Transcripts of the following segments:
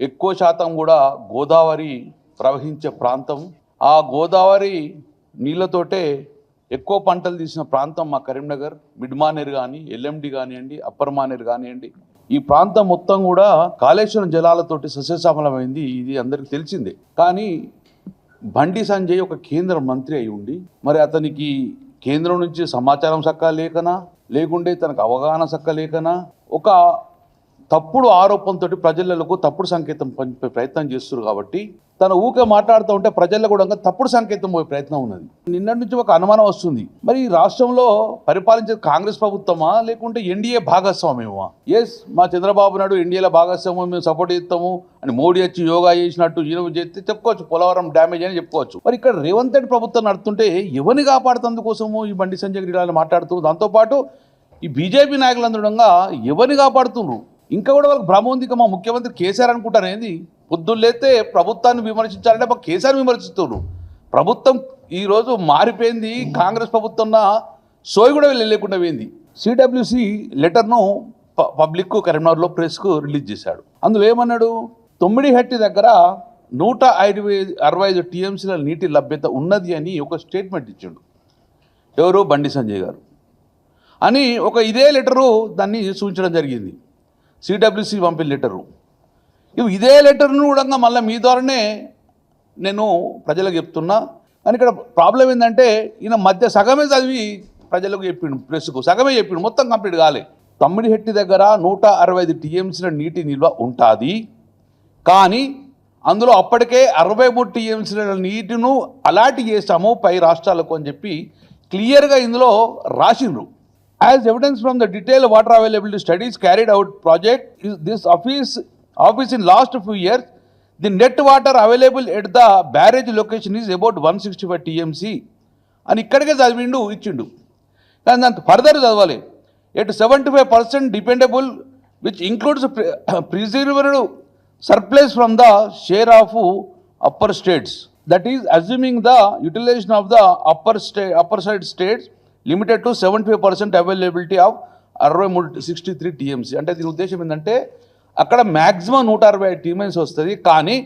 ఎక్కువ శాతం కూడా గోదావరి ప్రవహించే ప్రాంతం. ఆ గోదావరి నీళ్ళతోటే ఎక్కువ పంటలు తీసిన ప్రాంతం మా కరీంనగర్ మిడ్మానేర్ కానీ ఎల్ఎండి కానివ్వండి అప్పర్ మానేర్ కానివ్వండి. ఈ ప్రాంతం మొత్తం కూడా కాళేశ్వరం జలాలతోటి సస్యశ్యామలమైంది ఇది అందరికీ తెలిసిందే. కానీ బండి సంజయ్ ఒక కేంద్ర మంత్రి అయి ఉండి మరి అతనికి కేంద్రం నుంచి సమాచారం సక్క లేకనా? లేకుంటే తనకు అవగాహన సక్క లేకనా? ఒక తప్పుడు ఆరోపణతో ప్రజలకు తప్పుడు సంకేతం పంపే ప్రయత్నం చేస్తున్నారు కాబట్టి తన ఊకే మాట్లాడుతూ ఉంటే ప్రజల్లో కూడా తప్పుడు సంకేతం పోయే ప్రయత్నం ఉన్నది. నిన్నటి నుంచి ఒక అనుమానం వస్తుంది. మరి ఈ రాష్ట్రంలో పరిపాలించే కాంగ్రెస్ ప్రభుత్వమా? లేకుంటే ఎన్డీఏ భాగస్వామ్యమా? ఎస్ మా చంద్రబాబు నాయుడు ఎన్డీఏలో భాగస్వామ్యం మేము సపోర్ట్ చేస్తాము అని మోడీ వచ్చి యోగా చేసినట్టు ఈయన చేస్తే చెప్పుకోవచ్చు. పోలవరం డ్యామేజ్ అని చెప్పుకోవచ్చు. మరి ఇక్కడ రేవంత్ రెడ్డి ప్రభుత్వం నడుతుంటే ఎవరిని కాపాడుతందుకోసము ఈ బండి సంజయ్ గిరిడాలని మాట్లాడుతూ? దాంతోపాటు ఈ బీజేపీ నాయకులందరంగా ఎవరిని కాపాడుతున్నారు ఇంకా కూడా వాళ్ళకి భ్రమ ఉంది ఇక మా ముఖ్యమంత్రి కేసీఆర్ అనుకుంటారు ఏంది? పొద్దున్నేతే ప్రభుత్వాన్ని విమర్శించాలంటే మా కేసీఆర్ విమర్శిస్తున్నారు ప్రభుత్వం ఈరోజు మారిపోయింది కాంగ్రెస్ ప్రభుత్వం సోయి కూడా వీళ్ళు లేకుండా పోయింది. సిడబ్ల్యూసి లెటర్ను పబ్లిక్ కరీంనగర్లో ప్రెస్కు రిలీజ్ చేశాడు. అందులో ఏమన్నాడు? తొమ్మిడి హట్టి దగ్గర నూట ఐదు అరవై ఐదు టీఎంసీల నీటి లభ్యత ఉన్నది అని ఒక స్టేట్మెంట్ ఇచ్చాడు. ఎవరు? బండి సంజయ్ గారు. అని ఒక ఇదే లెటరు దాన్ని సూచించడం జరిగింది. సిడబ్ల్యూసి పంపిన లెటరు. ఇవి ఇదే లెటర్ను కూడా మళ్ళీ మీ ద్వారానే నేను ప్రజలకు చెప్తున్నా. కానీ ఇక్కడ ప్రాబ్లం ఏంటంటే ఈయన మధ్య సగమే చదివి ప్రజలకు చెప్పిండు ప్రెస్కు సగమే చెప్పిండు మొత్తం కంప్లీట్ కాలే. తమ్మిడిహెట్టి దగ్గర నూట అరవై ఐదు టీఎంసీల నీటి నిల్వ ఉంటుంది. కానీ అందులో అప్పటికే అరవై మూడు టీఎంసీల నీటిను అలాట్ చేస్తాము పై రాష్ట్రాలకు అని చెప్పి క్లియర్గా ఇందులో రాసిండ్రు. As evidence from the detail water availability studies carried out project this office office in last few years the net water available at the barrage location is about one sixty five TMC అని ఇక్కడికే చదివిండు ఇచ్చిండు. కానీ దాంతో further చదవాలి. At seventy five percent dependable which includes preserved surplus from the share of upper states that is assuming the utilization of the upper stay upper side states limited to seventy five percent availability of అరవై మూడు sixty three TMC అంటే దీని ఉద్దేశం ఏంటంటే అక్కడ maximum నూట అరవై ఐదు టీఎంసీ వస్తుంది. కానీ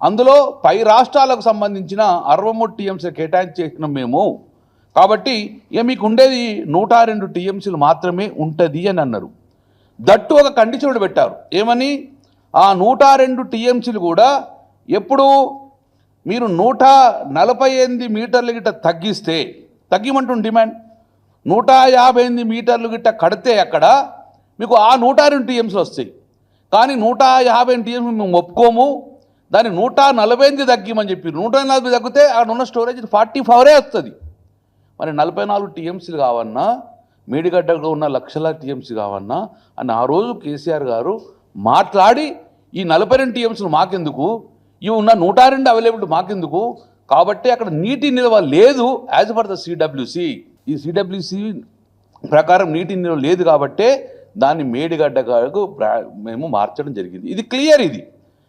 అందులో పై రాష్ట్రాలకు సంబంధించిన అరవై మూడు టీఎంసీ కేటాయించేసినాం మేము. కాబట్టి ఇక మీకు ఉండేది నూట రెండు టీఎంసీలు మాత్రమే ఉంటుంది అని అన్నారు. దట్టు ఒక కండిషన్ పెట్టారు. ఏమని? ఆ నూట రెండు టీఎంసీలు కూడా ఎప్పుడు మీరు నూట నలభై ఎనిమిది మీటర్లు గిట్ట తగ్గిస్తే తగ్గిమంటుంది డిమాండ్ నూట యాభై ఎనిమిది మీటర్లు గిట్ట కడితే అక్కడ మీకు ఆ నూట రెండు టీఎంసీలు వస్తాయి. కానీ నూట యాభై ఎనిమిది టీఎంసీ మేము ఒప్పుకోము. దాన్ని నూట నలభై ఎనిమిది తగ్గిమని చెప్పి నూట నలభై తగ్గితే అక్కడ ఉన్న స్టోరేజ్ ఫార్టీ ఫోరే వస్తుంది. మరి నలభై నాలుగు టీఎంసీలు కావన్నా మేడిగడ్డలో ఉన్న లక్షల టీఎంసీ కావన్నా అని ఆ రోజు కేసీఆర్ గారు మాట్లాడి ఈ నలభై రెండు టీఎంసీలు మాకెందుకు? ఇవి ఉన్న నూట రెండు అవైలబిలిటీ మాకెందుకు? కాబట్టి అక్కడ నీటి నిల్వ లేదు యాజ్ పర్ ద సిడబ్ల్యూసి ఈ సిడబ్ల్యూసి ప్రకారం నీటి నిల్వ లేదు కాబట్టే దాన్ని మేడిగడ్డ మేము మార్చడం జరిగింది. ఇది క్లియర్ ఇది.